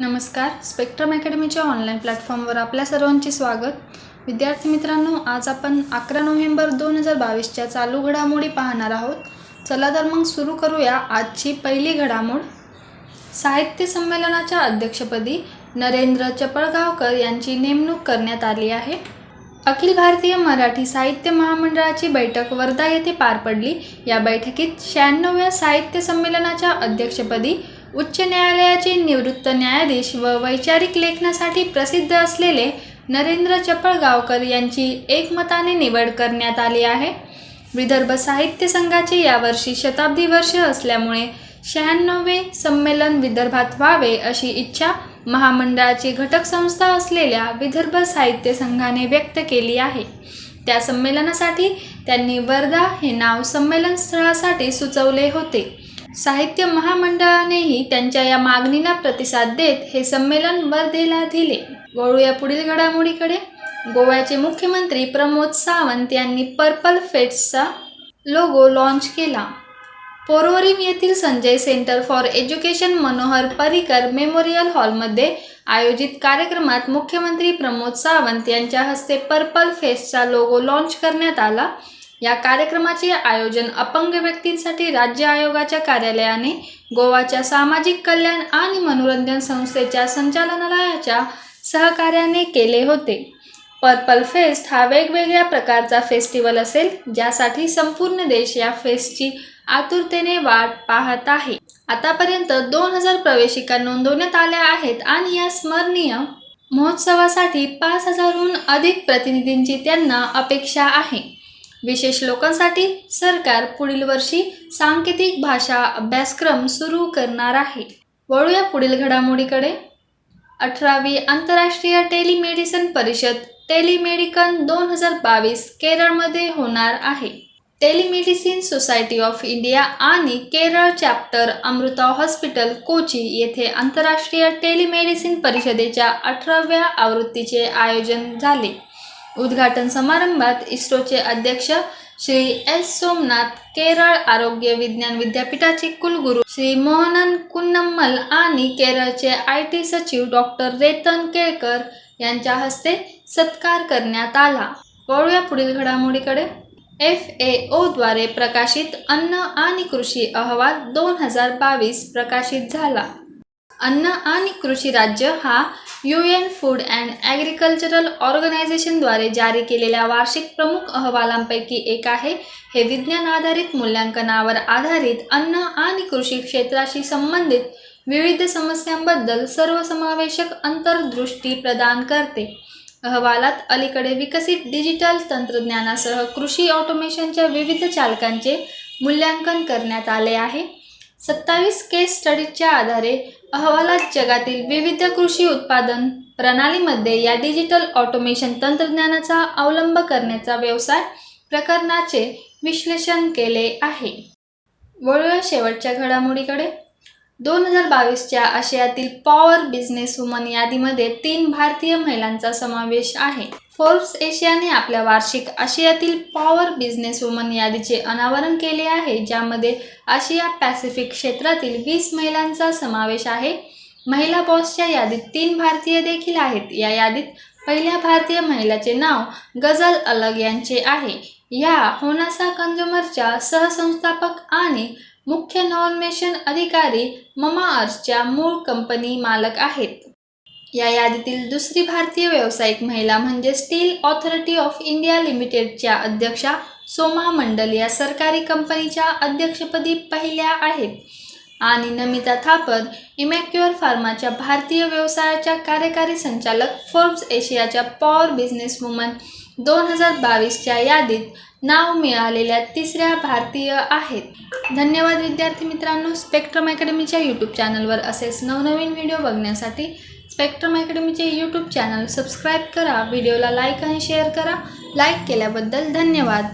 नमस्कार. Spectrum अकॅडमीच्या online प्लॅटफॉर्मवर आपल्या सर्वांचे स्वागत. विद्यार्थी मित्रांनो आज आपण अकरा नोव्हेंबर दोन हजार बावीसच्या चालू घडामोडी पाहणार आहोत. चला तर मग सुरू करूया आजची पहिली घडामोड. साहित्य संमेलनाच्या अध्यक्षपदी नरेंद्र चपळगावकर यांची नेमणूक करण्यात आली आहे. अखिल भारतीय मराठी साहित्य महामंडळाची बैठक वर्धा येथे पार पडली. या बैठकीत शहाण्णव्या साहित्य संमेलनाच्या अध्यक्षपदी उच्च न्यायालयाचे निवृत्त न्यायाधीश व वैचारिक लेखनासाठी प्रसिद्ध असलेले नरेंद्र चपळगावकर यांची एकमताने निवड करण्यात आली आहे. विदर्भ साहित्य संघाचे यावर्षी शताब्दी वर्ष असल्यामुळे शहाण्णवे संमेलन विदर्भात व्हावे अशी इच्छा महामंडळाची घटक संस्था असलेल्या विदर्भ साहित्य संघाने व्यक्त केली आहे. त्या संमेलनासाठी त्यांनी वर्धा हे नाव संमेलन स्थळासाठी सुचवले होते. साहित्य महामंडळानेही त्यांच्या या मागणीला प्रतिसाद देत हे संमेलन वर्धेला दिले. वळूया पुढील घडामोडीकडे. गोव्याचे मुख्यमंत्री प्रमोद सावंत यांनी पर्पल फेट्सचा लोगो लॉन्च केला. पोरवरीम येथील Sanjay centre for education Manohar Parrikar memorial हॉलमध्ये आयोजित कार्यक्रमात मुख्यमंत्री प्रमोद सावंत यांच्या हस्ते पर्पल फेस्टचा लोगो लॉन्च करण्यात आला. या कार्यक्रमाचे आयोजन अपंग व्यक्तींसाठी राज्य आयोगाच्या कार्यालयाने गोवाच्या सामाजिक कल्याण आणि मनोरंजन संस्थेच्या संचालनालयाच्या सहकार्याने केले होते. पर्पल फेस्ट हा वेगवेगळ्या प्रकारचा फेस्टिवल असेल ज्यासाठी संपूर्ण देश या फेस्टची आतुरतेने वाट पाहत आहे. आतापर्यंत दोन हजार प्रवेशिका नोंदवण्यात आल्या आहेत आणि या स्मरणीय महोत्सवासाठी पाच हजारहून अधिक प्रतिनिधींची त्यांना अपेक्षा आहे. विशेष लोकांसाठी सरकार पुढील वर्षी सांकेतिक भाषा अभ्यासक्रम सुरू करणार आहे. वळूया पुढील घडामोडीकडे. अठरावी आंतरराष्ट्रीय टेलिमेडिसिन परिषद टेलिमेडिकन दोन हजार बावीस केरळमध्ये होणार आहे. टेलिमेडिसिन सोसायटी ऑफ इंडिया आणि केरळ चॅप्टर अमृता हॉस्पिटल कोची येथे आंतरराष्ट्रीय टेलिमेडिसिन परिषदेच्या अठराव्या आवृत्तीचे आयोजन झाले. उद्घाटन समारंभात इस्रोचे अध्यक्ष श्री एस सोमनाथ केरळ आरोग्य विज्ञान विद्यापीठाचे कुलगुरू श्री मोहनन कुन्नम्मल आणि केरळचे आय टी सचिव डॉक्टर रेतन केळकर यांच्या हस्ते सत्कार करण्यात आला. वळूया पुढील घडामोडीकडे. एफ ए ओद्वारे प्रकाशित अन्न आणि कृषी अहवाल दोन हजार बावीस प्रकाशित झाला. अन्न आणि कृषी राज्य हा U N food and agricultural ऑर्गनायझेशनद्वारे जारी केलेल्या वार्षिक प्रमुख अहवालांपैकी एक आहे. हे विज्ञान आधारित मूल्यांकनावर आधारित अन्न आणि कृषी क्षेत्राशी संबंधित विविध समस्यांबद्दल सर्वसमावेशक अंतर्दृष्टी प्रदान करते. अहवालात अलीकडे विकसित डिजिटल तंत्रज्ञानासह कृषी ऑटोमेशनच्या विविध चालकांचे मूल्यांकन करण्यात आले आहे. सत्तावीस केस स्टडीजच्या आधारे अहवालात जगातील विविध कृषी उत्पादन प्रणालीमध्ये या डिजिटल ऑटोमेशन तंत्रज्ञानाचा अवलंब करण्याचा व्यवसाय प्रकरणाचे विश्लेषण केले आहे. वळूया शेवटच्या घडामोडीकडे. दोन हजार बावीसच्या आशियातील पॉवर बिझनेस वुमन यादीमध्ये तीन भारतीय महिलांचा समावेश आहे. फोर्ब्स एशियाने आपल्या वार्षिक आशियातील पॉवर बिझनेस वुमन यादीचे अनावरण केले आहे ज्यामध्ये आशिया पॅसिफिक क्षेत्रातील वीस महिलांचा समावेश आहे. महिला बॉसच्या यादीत तीन भारतीय देखील आहेत. या यादीत पहिल्या भारतीय महिलाचे नाव गझल अलग यांचे आहे. या होनासा कंझ्युमरच्या सहसंस्थापक आणि मुख्य नॉर्मेशन अधिकारी ममा अर्सच्या मूळ कंपनी मालक आहेत. या यादीतील दुसरी भारतीय व्यावसायिक महिला म्हणजे स्टील ऑथॉरिटी ऑफ इंडिया लिमिटेडच्या अध्यक्षा सोमा मंडल या सरकारी कंपनीच्या अध्यक्षपदी पहिल्या आहेत. आणि नमिता थापर इमॅक्युअर फार्माच्या भारतीय व्यवसायाच्या कार्यकारी संचालक फोर्ब्स एशियाच्या पॉवर बिझनेस वुमन दोन हजार बावीसच्या यादीत नाव मिळालेल्या तिसऱ्या भारतीय आहेत. धन्यवाद विद्यार्थी मित्रांनो. स्पेक्ट्रम अकॅडमीच्या यूट्यूब चॅनलवर असेच नवनवीन व्हिडिओ बघण्यासाठी स्पेक्ट्रम अकॅडमीचे यूट्यूब चॅनल सबस्क्राईब करा व्हिडिओला लाईक आणि शेअर करा. लाईक केल्याबद्दल धन्यवाद.